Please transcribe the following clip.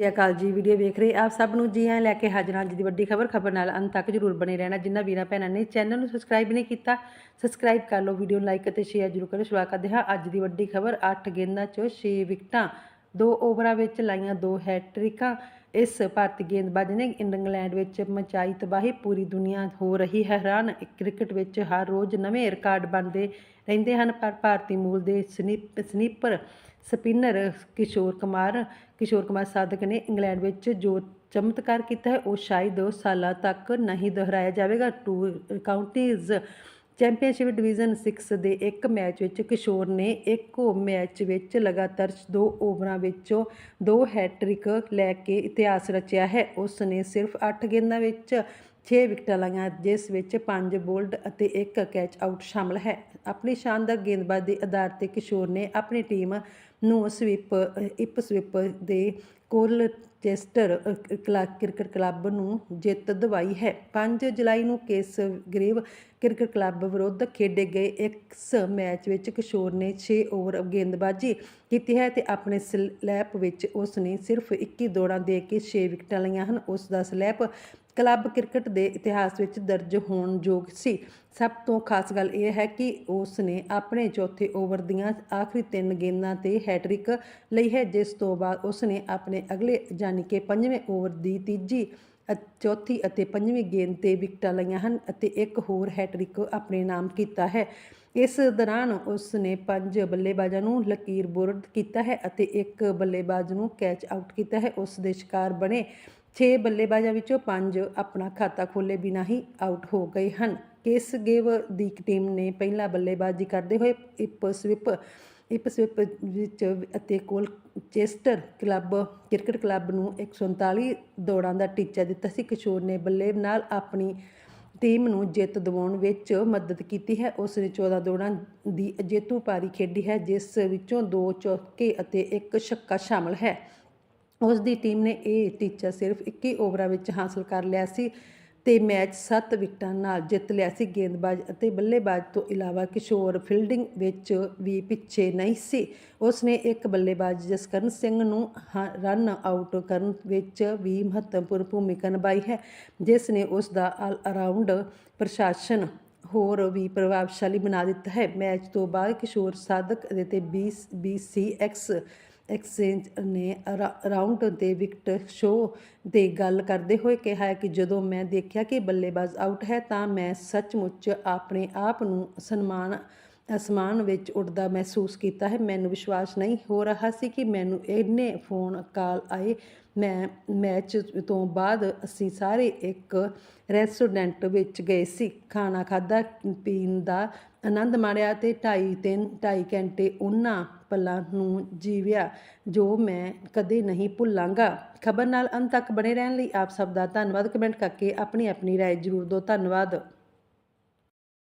ਸਤਿ ਸ਼੍ਰੀ ਅਕਾਲ ਜੀ ਵੀਡੀਓ ਵੇਖ ਰਹੇ ਆਪ ਸਭ ਨੂੰ। ਜੀ ਆਇਆਂ ਲੈ ਕੇ ਹਾਜ਼ਰ ਹਾਂ ਅੱਜ ਦੀ ਵੱਡੀ ਖਬਰ। ਖਬਰ ਨਾਲ ਅੰਤ ਤੱਕ ਜਰੂਰ ਬਣੇ ਰਹਿਣਾ। ਜਿੰਨਾ ਵੀਰਾਂ ਭੈਣਾਂ ਨੇ ਚੈਨਲ ਨੂੰ ਸਬਸਕ੍ਰਾਈਬ ਨਹੀਂ ਕੀਤਾ ਸਬਸਕ੍ਰਾਈਬ ਕਰ ਲਓ ਵੀਡੀਓ ਨੂੰ ਲਾਈਕ ਅਤੇ ਸ਼ੇਅਰ ਜਰੂਰ ਕਰੋ। ਸ਼ੁਰੂਆਤ ਕਰਦੇ ਹਾਂ ਅੱਜ ਦੀ ਵੱਡੀ ਖਬਰ। 8 ਗੇਂਦਾਂ 'ਚੋਂ 6 ਵਿਕਟਾਂ। ਦੋ ਓਵਰਾਂ ਵਿੱਚ ਲਾਈਆਂ ਦੋ ਹੈਟ੍ਰਿਕਾਂ। ਇਸ ਭਾਰਤੀ ਗੇਂਦਬਾਜ਼ ਨੇ ਇੰਗਲੈਂਡ ਵਿੱਚ ਮਚਾਈ ਤਬਾਹੀ, ਪੂਰੀ ਦੁਨੀਆ ਹੋ ਰਹੀ ਹੈਰਾਨ। ਕ੍ਰਿਕਟ ਵਿੱਚ ਹਰ ਰੋਜ਼ ਨਵੇਂ ਰਿਕਾਰਡ ਬਣਦੇ ਰਹਿੰਦੇ ਹਨ, ਪਰ ਭਾਰਤੀ ਮੂਲ ਦੇ ਸਨੀਪ, ਸਨੀਪਰ ਸਪਿਨਰ ਕਿਸ਼ੋਰ ਕੁਮਾਰ ਕਿਸ਼ੋਰ ਕੁਮਾਰ ਸਾਧਕ ਨੇ ਇੰਗਲੈਂਡ ਵਿੱਚ ਜੋ ਚਮਤਕਾਰ ਕੀਤਾ ਹੈ, ਉਹ ਸ਼ਾਇਦ ਦੋ ਸਾਲਾਂ ਤੱਕ ਨਹੀਂ ਦੁਹਰਾਇਆ ਜਾਵੇਗਾ। ਟੂ ਕਾਉਂਟੀਜ਼ ਚੈਂਪੀਅਨਸ਼ਿਪ ਡਿਵੀਜ਼ਨ 6 ਦੇ ਇੱਕ ਮੈਚ ਵਿੱਚ ਕਿਸ਼ੋਰ ਨੇ ਇੱਕੋ ਮੈਚ ਵਿੱਚ ਲਗਾਤਾਰ ਦੋ ਓਵਰਾਂ ਵਿੱਚੋਂ ਦੋ ਹੈਟ੍ਰਿਕ ਲੈ ਕੇ ਇਤਿਹਾਸ ਰਚਿਆ ਹੈ। ਉਸ ਨੇ ਸਿਰਫ 8 ਗੇਂਦਾਂ ਵਿੱਚ 6 ਵਿਕਟਾਂ ਲਾਈਆਂ, ਜਿਸ ਵਿੱਚ 5 ਬੋਲਡ ਅਤੇ ਇੱਕ ਕੈਚ ਆਊਟ ਸ਼ਾਮਲ ਹੈ। ਆਪਣੀ ਸ਼ਾਨਦਾਰ ਗੇਂਦਬਾਜ਼ੀ ਦੇ ਆਧਾਰ ਤੇ ਕਿਸ਼ੋਰ ਨੇ ਆਪਣੀ ਟੀਮ ਨੂੰ ਸਵਿਪ ਇਪ ਸਵਿਪ ਦੇ ਕੋਲ ਚੈਸਟਰ ਕ੍ਰਿਕਟ ਕਲੱਬ ਨੂੰ ਜਿੱਤ ਦਿਵਾਈ ਹੈ। 5 ਜੁਲਾਈ ਨੂੰ ਕੇਸ ਗ੍ਰੇਵ ਕ੍ਰਿਕਟ ਕਲੱਬ ਵਿਰੁੱਧ ਖੇਡੇ ਗਏ ਇਸ ਮੈਚ ਵਿੱਚ ਕਿਸ਼ੋਰ ਨੇ 6 ਓਵਰ ਗੇਂਦਬਾਜ਼ੀ ਕੀਤੀ ਹੈ ਤੇ ਆਪਣੇ ਸਲੈਪ ਵਿੱਚ ਉਸ ਨੇ ਸਿਰਫ 21 ਦੌੜਾਂ ਦੇ ਕੇ 6 ਵਿਕਟਾਂ ਲਈਆਂ ਹਨ। ਉਸ ਦਾ ਸਲੈਪ ਕਲੱਬ ਕ੍ਰਿਕਟ ਦੇ ਇਤਿਹਾਸ ਵਿੱਚ ਦਰਜ ਹੋਣ ਯੋਗ ਸੀ। ਸਭ ਤੋਂ ਖਾਸ ਗੱਲ ਇਹ ਹੈ ਕਿ ਉਸ ਨੇ ਆਪਣੇ ਚੌਥੇ ਓਵਰ ਦੀਆਂ ਆਖਰੀ ਤਿੰਨ ਗੇਂਦਾਂ ਤੇ ਹੈਟ੍ਰਿਕ ਲਈ ਹੈ, ਜਿਸ ਤੋਂ ਬਾਅਦ ਉਸ ਨੇ ਆਪਣੇ ਅਗਲੇ ਯਾਨੀ ਕਿ ਪੰਜਵੇਂ ਓਵਰ ਦੀ ਤੀਜੀ ਚੌਥੀ ਅਤੇ ਪੰਜਵੀਂ ਗੇਂਦ ਤੇ ਵਿਕਟਾਂ ਲਈਆਂ ਹਨ ਅਤੇ ਇੱਕ ਹੋਰ ਹੈਟ੍ਰਿਕ ਆਪਣੇ ਨਾਮ ਕੀਤਾ ਹੈ। ਇਸ ਦੌਰਾਨ ਉਸ ਨੇ ਪੰਜ ਬੱਲੇਬਾਜ਼ਾਂ ਨੂੰ ਲਕੀਰ ਬੋਰਡ ਕੀਤਾ ਹੈ ਅਤੇ ਇੱਕ ਬੱਲੇਬਾਜ਼ ਨੂੰ ਕੈਚ ਆਊਟ ਕੀਤਾ ਹੈ। ਉਸ ਦੇ ਸ਼ਿਕਾਰ ਬਣੇ 6 ਬੱਲੇਬਾਜ਼ਾਂ ਵਿੱਚੋਂ 5 ਆਪਣਾ ਖਾਤਾ ਖੋਲੇ ਬਿਨਾਂ ਹੀ ਆਊਟ ਹੋ ਗਏ ਹਨ। ਕੇਸ ਗੇਵ ਦੀ ਟੀਮ ਨੇ ਪਹਿਲਾਂ ਬੱਲੇਬਾਜ਼ੀ ਕਰਦੇ ਹੋਏ ਇਪ ਸਵਿਪ ਇਪ ਸਵਿਪ ਵਿੱਚ ਅਤੇ ਕੋਲ ਚੈਸਟਰ ਕਲੱਬ ਕ੍ਰਿਕਟ ਕਲੱਬ ਨੂੰ 139 ਦੌੜਾਂ ਦਾ ਟੀਚਾ ਦਿੱਤਾ ਸੀ। ਕਿਸ਼ੋਰ ਨੇ ਬੱਲੇ ਨਾਲ ਆਪਣੀ ਟੀਮ ਨੂੰ ਜਿੱਤ ਦਿਵਾਉਣ ਵਿੱਚ ਮਦਦ ਕੀਤੀ ਹੈ। ਉਸ ਨੇ 14 ਦੌੜਾਂ ਦੀ ਅਜੇਤੂ ਪਾਰੀ ਖੇਡੀ ਹੈ, ਜਿਸ ਵਿੱਚੋਂ ਦੋ ਚੌਕੇ ਅਤੇ ਇੱਕ ਛੱਕਾ ਸ਼ਾਮਲ ਹੈ। ਉਸ ਦੀ ਟੀਮ ਨੇ ਇਹ ਟੀਚਾ ਸਿਰਫ 21 ਓਵਰਾਂ ਵਿੱਚ ਹਾਸਲ ਕਰ ਲਿਆ ਸੀ ਤੇ ਮੈਚ 7 ਵਿਕਟਾਂ ਨਾਲ ਜਿੱਤ ਲਿਆ ਸੀ। ਗੇਂਦਬਾਜ਼ ਅਤੇ ਬੱਲੇਬਾਜ਼ ਤੋਂ ਇਲਾਵਾ ਕਿਸ਼ੋਰ ਫੀਲਡਿੰਗ ਵਿੱਚ ਵੀ ਪਿੱਛੇ ਨਹੀਂ ਸੀ। ਉਸ ਨੇ ਇੱਕ ਬੱਲੇਬਾਜ਼ ਜਸਕਰਨ ਸਿੰਘ ਨੂੰ ਰਨ ਆਊਟ ਕਰਨ ਵਿੱਚ ਵੀ ਮਹੱਤਵਪੂਰਨ ਭੂਮਿਕਾ ਨਿਭਾਈ ਹੈ, ਜਿਸ ਨੇ ਉਸ ਦਾ ਆਲ ਅਰਾਊਂਡ ਪ੍ਰਸ਼ਾਸਨ ਹੋਰ ਵੀ ਪ੍ਰਭਾਵਸ਼ਾਲੀ ਬਣਾ ਦਿੱਤਾ ਹੈ। ਮੈਚ ਤੋਂ ਬਾਅਦ ਕਿਸ਼ੋਰ ਸਾਧਕ ਅਤੇ 20 BCX ਐਕਸਚੇਂਜ ਨੇ ਰਾਉਂਡ ਦੇ ਵਿਕਟ ਸ਼ੋ ਦੇ ਗੱਲ ਕਰਦੇ ਹੋਏ ਕਿਹਾ ਕਿ ਜਦੋਂ ਮੈਂ ਦੇਖਿਆ ਕਿ ਬੱਲੇਬਾਜ਼ ਆਊਟ ਹੈ ਤਾਂ ਮੈਂ ਸੱਚਮੁੱਚ ਆਪਣੇ ਆਪ ਨੂੰ ਸਨਮਾਨ ਅਸਮਾਨ ਵਿੱਚ ਉੱਡਦਾ ਮਹਿਸੂਸ ਕੀਤਾ ਹੈ ਮੈਨੂੰ ਵਿਸ਼ਵਾਸ ਨਹੀਂ ਹੋ ਰਿਹਾ ਸੀ ਕਿ ਮੈਨੂੰ ਇੰਨੇ ਫੋਨ ਕਾਲ ਆਏ ਮੈਂ ਮੈਚ ਤੋਂ ਬਾਅਦ ਅਸੀਂ ਸਾਰੇ ਇੱਕ ਰੈਸਟੋਰੈਂਟ ਵਿੱਚ ਗਏ ਸੀ ਖਾਣਾ ਖਾਦਾ ਪੀਣ ਦਾ ਆਨੰਦ ਮਾਣਿਆ ਤੇ 2.5 ਤਿੰਨ 2.5 ਘੰਟੇ ਉਹਨਾਂ ਪਲਾਂ ਨੂੰ ਜੀਵਿਆ ਜੋ ਮੈਂ ਕਦੇ ਨਹੀਂ ਭੁੱਲਾਂਗਾ ਖਬਰ ਨਾਲ ਅੰਤ ਤੱਕ ਬਣੇ ਰਹਿਣ ਲਈ ਆਪ ਸਭ ਦਾ ਧੰਨਵਾਦ ਕਮੈਂਟ ਕਰਕੇ ਆਪਣੀ ਆਪਣੀ رائے ਜ਼ਰੂਰ ਦਿਓ ਧੰਨਵਾਦ